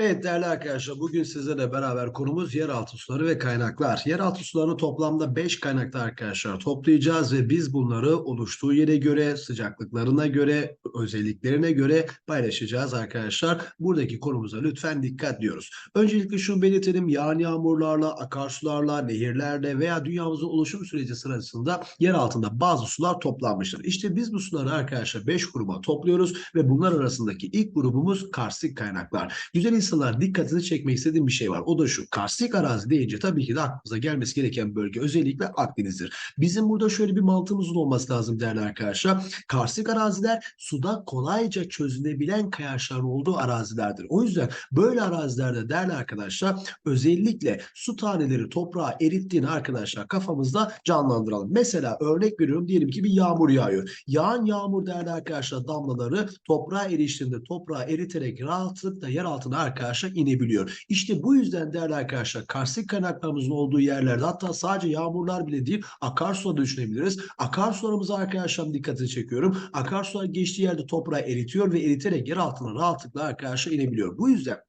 Evet değerli arkadaşlar bugün sizlerle beraber konumuz yeraltı suları ve kaynaklar. Yeraltı sularını toplamda 5 kaynakta arkadaşlar toplayacağız ve biz bunları oluştuğu yere göre, sıcaklıklarına göre, özelliklerine göre paylaşacağız arkadaşlar. Buradaki konumuza lütfen dikkat diyoruz. Öncelikle şunu belirtelim. Yağan yağmurlarla, akarsularla, nehirlerle veya dünyamızın oluşum süreci sırasında yer altında bazı sular toplanmıştır. İşte biz bu suları arkadaşlar 5 gruba topluyoruz ve bunlar arasındaki ilk grubumuz karstik kaynaklar. Güzel insanlar dikkatini çekmek istediğim bir şey var. O da şu. Karstik arazi deyince tabii ki de aklımıza gelmesi gereken bölge özellikle Akdeniz'dir. Bizim burada şöyle bir mantığımızın olması lazım değerli arkadaşlar. Karstik araziler suda kolayca çözünebilen kayaçların olduğu arazilerdir. O yüzden böyle arazilerde değerli arkadaşlar özellikle su taneleri toprağa erittiğini arkadaşlar kafamızda canlandıralım. Mesela örnek veriyorum diyelim ki bir yağmur yağıyor. Yağan yağmur değerli arkadaşlar damlaları toprağa eriştiğinde toprağı eriterek rahatlıkla yer altına arkadaşlar inebiliyor. İşte bu yüzden değerli arkadaşlar karstik kaynaklarımızın olduğu yerlerde hatta sadece yağmurlar bile değil akarsuları da düşünebiliriz. Akarsularımıza arkadaşlar dikkatini çekiyorum. Akarsular geçtiği yerde toprağı eritiyor ve eriterek yer altına rahatlıkla arkadaşlar inebiliyor. Bu yüzden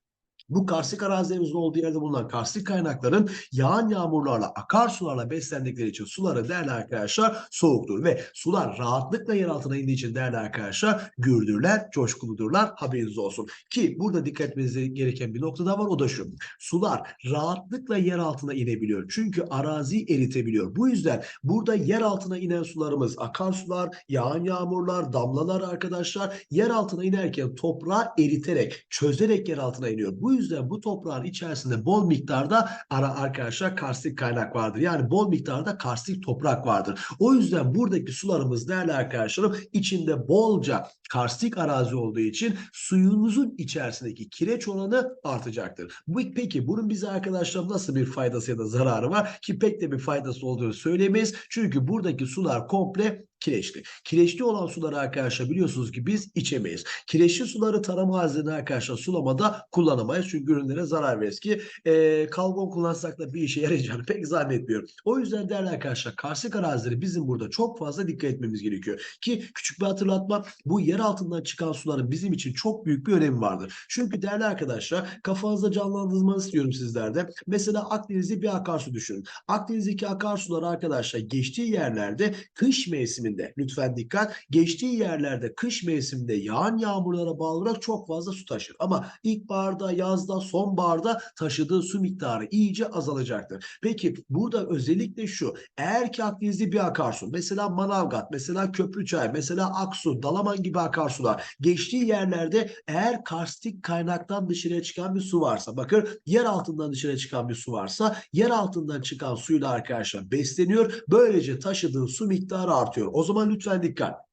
bu karstik arazilerimizin olduğu yerde bulunan karstik kaynakların yağan yağmurlarla, akarsularla beslendikleri için suları değerli arkadaşlar soğuktur ve sular rahatlıkla yer altına indiği için değerli arkadaşlar gürdürler, coşkuludurlar haberiniz olsun. Ki burada dikkat etmeniz gereken bir nokta da var o da şu. Sular rahatlıkla yer altına inebiliyor. Çünkü arazi eritebiliyor. Bu yüzden burada yer altına inen sularımız akarsular, yağan yağmurlar, damlalar arkadaşlar yer altına inerken toprağı eriterek, çözerek yer altına iniyor. Bu yüzden bu toprağın içerisinde bol miktarda ara arkadaşlar karstik kaynak vardır. Yani bol miktarda karstik toprak vardır. O yüzden buradaki sularımız değerli arkadaşlarım içinde bolca karstik arazi olduğu için suyunuzun içerisindeki kireç oranı artacaktır. Peki bunun bize arkadaşlar nasıl bir faydası ya da zararı var? Ki pek de bir faydası olduğunu söyleyemeyiz. Çünkü buradaki sular komple kireçli. Kireçli olan suları arkadaşlar biliyorsunuz ki biz içemeyiz. Kireçli suları tarım arazilerinde arkadaşlar sulamada kullanamayız. Çünkü ürünlere zarar veririz ki e, kalgon kullansak da bir işe yarayacağını pek zannetmiyorum. O yüzden değerli arkadaşlar karstik arazileri bizim burada çok fazla dikkat etmemiz gerekiyor. Ki küçük bir hatırlatma bu yer altından çıkan suların bizim için çok büyük bir önemi vardır. Çünkü değerli arkadaşlar kafanızda canlandırmanızı istiyorum sizlerde. Mesela Akdeniz'de bir akarsu düşünün. Akdeniz'deki akarsular arkadaşlar geçtiği yerlerde kış mevsimi mevsiminde lütfen dikkat geçtiği yerlerde kış mevsiminde yağan yağmurlara bağlı olarak çok fazla su taşır. Ama ilkbaharda, yazda, sonbaharda taşıdığı su miktarı iyice azalacaktır. Peki burada özellikle şu eğer ki Akdeniz'de bir akarsu mesela Manavgat, mesela Köprüçay, mesela Aksu, Dalaman gibi akarsular geçtiği yerlerde eğer karstik kaynaktan dışarıya çıkan bir su varsa bakın yer altından dışarıya çıkan bir su varsa yer altından çıkan suyla arkadaşlar besleniyor. Böylece taşıdığı su miktarı artıyor. O zaman lütfen dikkat.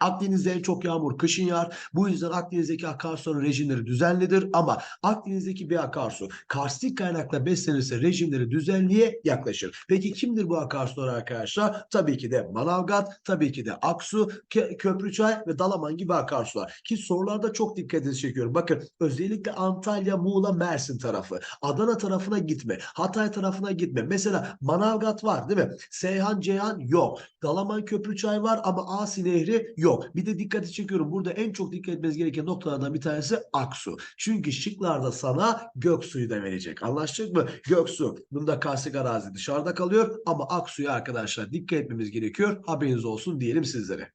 Akdeniz'de en çok yağmur kışın yağar. Bu yüzden Akdeniz'deki akarsuların rejimleri düzenlidir ama Akdeniz'deki bir akarsu karstik kaynakla beslenirse rejimleri düzenliğe yaklaşır. Peki kimdir bu akarsular arkadaşlar? Tabii ki de Manavgat, tabii ki de Aksu, Köprüçay ve Dalaman gibi akarsular. Ki sorularda çok dikkatinizi çekiyorum. Bakın özellikle Antalya, Muğla, Mersin tarafı. Adana tarafına gitme. Hatay tarafına gitme. Mesela Manavgat var değil mi? Seyhan, Ceyhan yok. Dalaman, Köprüçay var ama Asi Nehri yok yok. Bir de dikkati çekiyorum. Burada en çok dikkat etmeniz gereken noktalardan bir tanesi Aksu. Çünkü şıklarda sana Göksu'yu da verecek. Anlaştık mı? Göksu. Bunda karstik arazi dışarıda kalıyor ama Aksu'ya arkadaşlar dikkat etmemiz gerekiyor. Haberiniz olsun diyelim sizlere.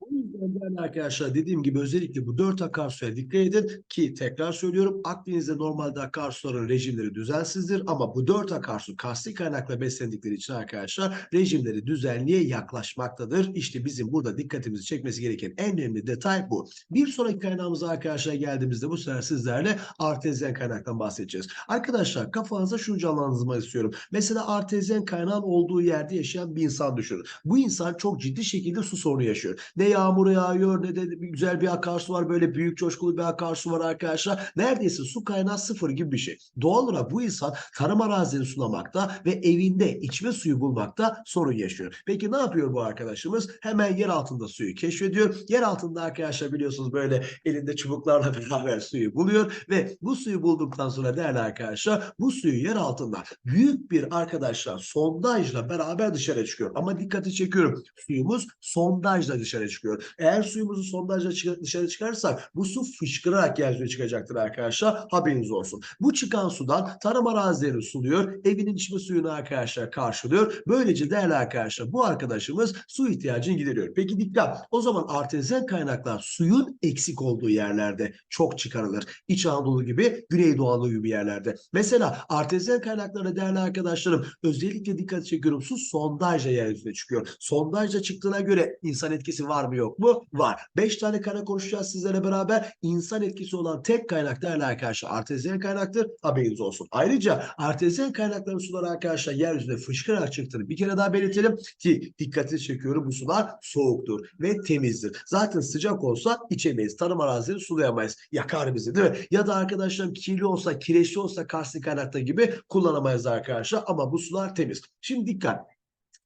O yüzden değerli arkadaşlar dediğim gibi özellikle bu dört akarsuya dikkat edin ki tekrar söylüyorum Akdeniz'de normalde akarsuların rejimleri düzensizdir ama bu dört akarsu karstik kaynakla beslendikleri için arkadaşlar rejimleri düzenliğe yaklaşmaktadır. İşte bizim burada dikkatimizi çekmesi gereken en önemli detay bu. Bir sonraki kaynağımıza arkadaşlar geldiğimizde bu sefer sizlerle artezyen kaynaktan bahsedeceğiz. Arkadaşlar kafanıza şunu canlandırmak istiyorum. Mesela artezyen kaynağın olduğu yerde yaşayan bir insan düşünün. Bu insan çok ciddi şekilde su sorunu yaşıyor. Ne yağmur yağıyor ne de güzel bir akarsu var. Böyle büyük coşkulu bir akarsu var arkadaşlar. Neredeyse su kaynağı sıfır gibi bir şey. Doğal olarak bu insan tarım arazilerini sulamakta ve evinde içme suyu bulmakta sorun yaşıyor. Peki ne yapıyor bu arkadaşımız? Hemen yer altında suyu keşfediyor. Yer altında arkadaşlar biliyorsunuz böyle elinde çubuklarla beraber suyu buluyor ve bu suyu bulduktan sonra değerli arkadaşlar bu suyu yer altında büyük bir arkadaşlar sondajla beraber dışarı çıkıyor. Ama dikkati çekiyorum. Suyumuz sondajla dışarı çıkıyor. Eğer suyumuzu sondajla dışarı çıkarırsak bu su fışkırarak yeryüzüne çıkacaktır arkadaşlar. Haberiniz olsun. Bu çıkan sudan tarım arazilerini suluyor. Evinin içme suyunu arkadaşlar karşılıyor. Böylece değerli arkadaşlar bu arkadaşımız su ihtiyacını gideriyor. Peki dikkat. O zaman artezyen kaynaklar suyun eksik olduğu yerlerde çok çıkarılır. İç Anadolu gibi, Güneydoğu Anadolu gibi yerlerde. Mesela artezyen kaynaklara değerli arkadaşlarım özellikle dikkat çekiyorum. Su sondajla yeryüzüne çıkıyor. Sondajla çıktığına göre insan etkisi var mı yok mu? Var. Beş tane kaynak konuşacağız sizlerle beraber. İnsan etkisi olan tek kaynak değerli arkadaşlar artezyen kaynaktır. Haberiniz olsun. Ayrıca artezyen kaynakların suları arkadaşlar yeryüzüne fışkırarak çıktığını bir kere daha belirtelim ki dikkatini çekiyorum bu sular soğuktur ve temizdir. Zaten sıcak olsa içemeyiz. Tarım arazileri sulayamayız. Yakar bizi değil mi? Ya da arkadaşlarım kirli olsa, kireçli olsa karstik kaynakta gibi kullanamayız arkadaşlar ama bu sular temiz. Şimdi dikkat.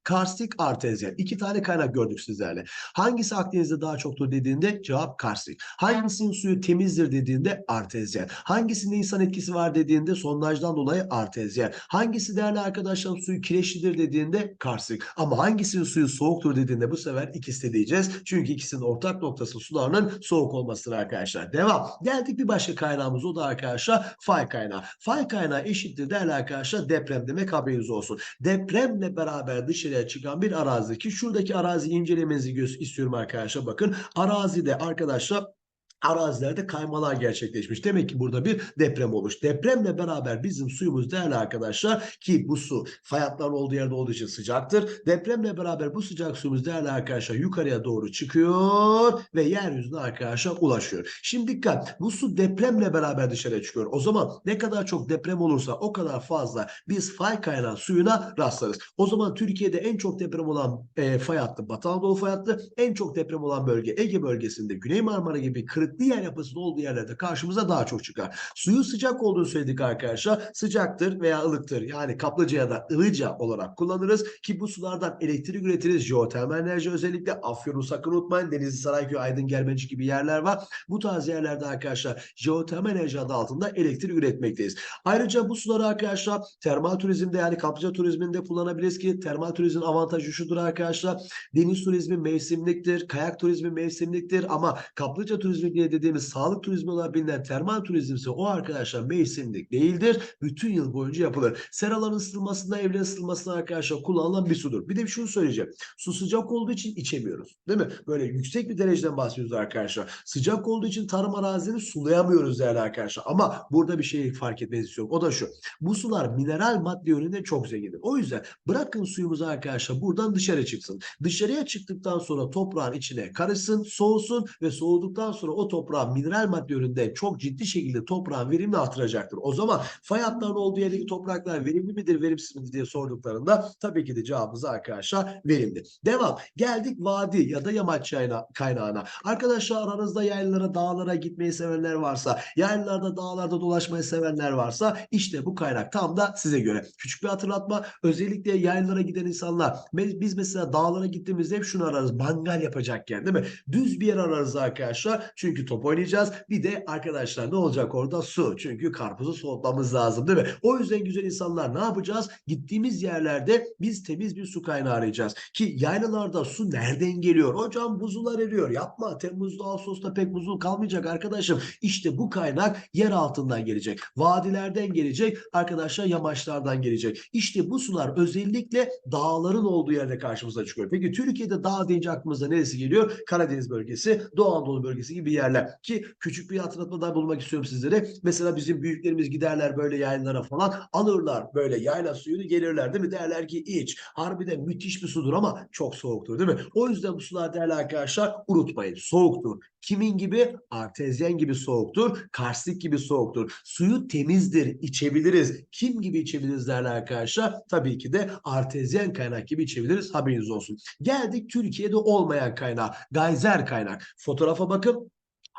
Karstik, artezyen. İki tane kaynak gördük sizlerle. Hangisi Akdeniz'de daha çoktur dediğinde cevap karstik. Hangisinin suyu temizdir dediğinde artezyen. Hangisinde insan etkisi var dediğinde sondajdan dolayı artezyen. Hangisi değerli arkadaşlar suyu kireçlidir dediğinde karstik. Ama hangisinin suyu soğuktur dediğinde bu sefer ikisi de diyeceğiz. Çünkü ikisinin ortak noktası sularının soğuk olmasıdır arkadaşlar. Devam. Geldik bir başka kaynağımız o da arkadaşlar fay kaynağı. Fay kaynağı eşittir değerli arkadaşlar deprem demek haberiniz olsun. Depremle beraber dışarıya çıkan bir arazi ki şuradaki araziyi incelemenizi istiyorum arkadaşlar. Bakın arazide arkadaşlar arazilerde kaymalar gerçekleşmiş. Demek ki burada bir deprem olmuş. Depremle beraber bizim suyumuz değerli arkadaşlar ki bu su fay hatlarının olduğu yerde olduğu için sıcaktır. Depremle beraber bu sıcak suyumuz değerli arkadaşlar yukarıya doğru çıkıyor ve yeryüzüne arkadaşlar ulaşıyor. Şimdi dikkat bu su depremle beraber dışarıya çıkıyor. O zaman ne kadar çok deprem olursa o kadar fazla biz fay kaynağı suyuna rastlarız. O zaman Türkiye'de en çok deprem olan e, fay hattı Batı Anadolu fay hattı en çok deprem olan bölge Ege bölgesinde Güney Marmara gibi yer yapısının olduğu yerlerde karşımıza daha çok çıkar. Suyu sıcak olduğunu söyledik arkadaşlar. Sıcaktır veya ılıktır. Yani kaplıca ya da ılıca olarak kullanırız ki bu sulardan elektrik üretiriz. Jeotermal enerji özellikle Afyon'u sakın unutmayın. Denizli, Sarayköy, Aydın, Germencik gibi yerler var. Bu tarz yerlerde arkadaşlar jeotermal enerji adı altında elektrik üretmekteyiz. Ayrıca bu suları arkadaşlar termal turizmde yani kaplıca turizminde kullanabiliriz ki termal turizmin avantajı şudur arkadaşlar. Deniz turizmi mevsimliktir, kayak turizmi mevsimliktir ama kaplıca turizmi diye dediğimiz sağlık turizmi olarak bilinen termal turizm ise o arkadaşlar mevsimlik değildir. Bütün yıl boyunca yapılır. Seraların ısıtılmasında, evlerin ısıtılmasında arkadaşlar kullanılan bir sudur. Bir de şunu söyleyeceğim. Su sıcak olduğu için içemiyoruz. Değil mi? Böyle yüksek bir dereceden bahsediyoruz arkadaşlar. Sıcak olduğu için tarım arazilerini sulayamıyoruz değerli arkadaşlar. Ama burada bir şey fark etmenizi istiyorum. O da şu. Bu sular mineral madde yönünden çok zengindir. O yüzden bırakın suyumuzu arkadaşlar buradan dışarı çıksın. Dışarıya çıktıktan sonra toprağın içine karışsın, soğusun ve soğuduktan sonra o toprağın mineral madde yönünden çok ciddi şekilde toprağın verimini artıracaktır. O zaman fay hatlarının olduğu yerdeki topraklar verimli midir, verimsiz midir diye sorduklarında tabii ki de cevabımız arkadaşlar verimli. Devam. Geldik vadi ya da yamaç kaynağına. Arkadaşlar aranızda yaylalara, dağlara gitmeyi sevenler varsa, yaylalarda, dağlarda dolaşmayı sevenler varsa işte bu kaynak tam da size göre. Küçük bir hatırlatma. Özellikle yaylalara giden insanlar. Biz mesela dağlara gittiğimizde hep şunu ararız. Mangal yapacakken değil mi? Düz bir yer ararız arkadaşlar. Çünkü top oynayacağız. Bir de arkadaşlar ne olacak orada? Su. Çünkü karpuzu soğutmamız lazım değil mi? O yüzden güzel insanlar ne yapacağız? Gittiğimiz yerlerde biz temiz bir su kaynağı arayacağız. Ki yaylalarda su nereden geliyor? Hocam buzullar eriyor. Yapma. Temmuz'da Ağustos'ta pek buzul kalmayacak arkadaşım. İşte bu kaynak yer altından gelecek. Vadilerden gelecek. Arkadaşlar yamaçlardan gelecek. İşte bu sular özellikle dağların olduğu yerde karşımıza çıkıyor. Peki Türkiye'de dağ deyince aklımıza neresi geliyor? Karadeniz bölgesi, Doğu Anadolu bölgesi gibi yerler. Ki küçük bir hatırlatmada bulmak istiyorum sizlere. Mesela bizim büyüklerimiz giderler böyle yaylalara falan alırlar böyle yayla suyunu gelirler değil mi? Derler ki iç. Harbiden müthiş bir sudur ama çok soğuktur değil mi? O yüzden bu sular değerli arkadaşlar unutmayın. Soğuktur. Kimin gibi? Artezyen gibi soğuktur. Karstik gibi soğuktur. Suyu temizdir. içebiliriz. Kim gibi içebiliriz değerli arkadaşlar? Tabii ki de artezyen kaynak gibi içebiliriz. Haberiniz olsun. Geldik Türkiye'de olmayan kaynağa. Gayzer kaynak. Fotoğrafa bakın.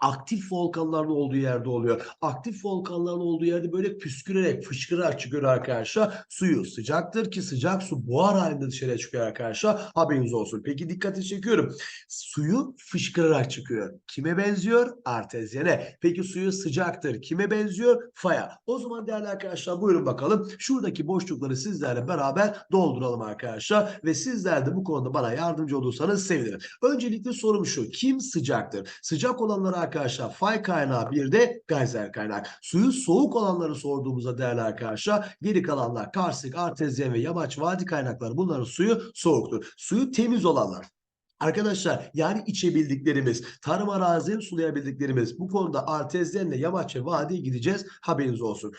Aktif volkanların olduğu yerde oluyor. Aktif volkanların olduğu yerde böyle püskürerek, fışkırarak çıkıyor arkadaşlar. Suyu sıcaktır ki sıcak su buhar halinde dışarıya çıkıyor arkadaşlar. Haberiniz olsun. Peki dikkati çekiyorum. Suyu fışkırarak çıkıyor. Kime benziyor? Artezyene. Peki suyu sıcaktır. Kime benziyor? Faya. O zaman değerli arkadaşlar buyurun bakalım. Şuradaki boşlukları sizlerle beraber dolduralım arkadaşlar. Ve sizler de bu konuda bana yardımcı olursanız sevinirim. Öncelikle sorum şu. Kim sıcaktır? Sıcak olanları arkadaşlar fay kaynağı bir de geyser kaynağı. Suyu soğuk olanları sorduğumuzda değerli arkadaşlar geri kalanlar karstik, artezyen ve yamaç vadi kaynakları bunların suyu soğuktur. Suyu temiz olanlar. Arkadaşlar yani içebildiklerimiz, tarım arazini sulayabildiklerimiz bu konuda artezyenle yamaç ve vadiye gideceğiz haberiniz olsun.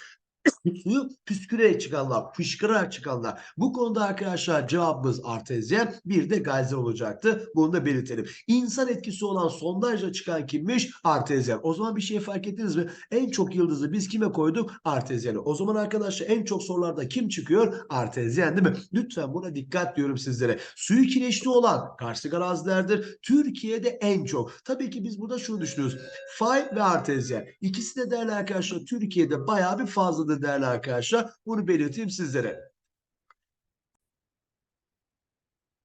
Suyu püskürerek çıkanlar, fışkırarak çıkanlar. Bu konuda arkadaşlar cevabımız artezyen bir de gayzer olacaktı. Bunu da belirtelim. İnsan etkisi olan sondajla çıkan kimmiş? Artezyen. O zaman bir şey fark ettiniz mi? En çok yıldızı biz kime koyduk? Artezyene. O zaman arkadaşlar en çok sorularda kim çıkıyor? Artezyen değil mi? Lütfen buna dikkat diyorum sizlere. Suyu kireçli olan karstik arazilerdir. Türkiye'de en çok. Tabii ki biz burada şunu düşünüyoruz. Fay ve artezyen. İkisi de değerli arkadaşlar Türkiye'de bayağı bir fazladır değerli arkadaşlar. Bunu belirteyim sizlere.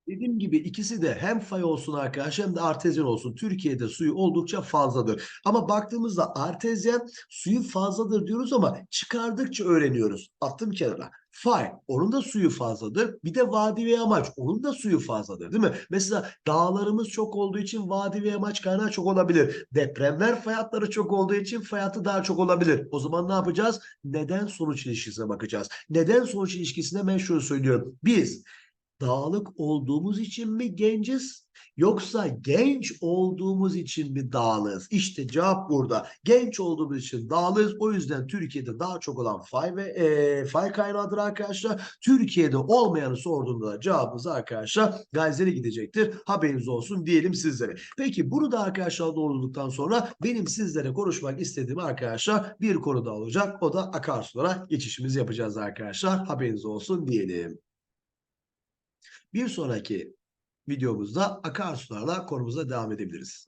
Dediğim gibi ikisi de hem fay olsun arkadaşlar hem de artezyen olsun. Türkiye'de suyu oldukça fazladır. Ama baktığımızda artezyen suyu fazladır diyoruz ama çıkardıkça öğreniyoruz. Attım kenara. Fay onun da suyu fazladır. Bir de vadi ve yamaç onun da suyu fazladır değil mi? Mesela dağlarımız çok olduğu için vadi ve yamaç kaynağı çok olabilir. Depremler fay hatları çok olduğu için fay hattı daha çok olabilir. O zaman ne yapacağız? Neden sonuç ilişkisine bakacağız. Neden sonuç ilişkisine ben şunu söylüyorum. Biz dağlık olduğumuz için mi genciz? Yoksa genç olduğumuz için mi dağlığız? İşte cevap burada. Genç olduğumuz için dağlığız. O yüzden Türkiye'de daha çok olan fay ve e, fay kaynağıdır arkadaşlar. Türkiye'de olmayanı sorduğumda da cevabımız arkadaşlar Gayzer'e gidecektir. Haberiniz olsun diyelim sizlere. Peki bunu da arkadaşlar doğrulduktan sonra benim sizlere konuşmak istediğim arkadaşlar bir konu daha olacak. O da akarsulara geçişimizi yapacağız arkadaşlar. Haberiniz olsun diyelim. Bir sonraki videomuzda akarsularla konumuza devam edebiliriz.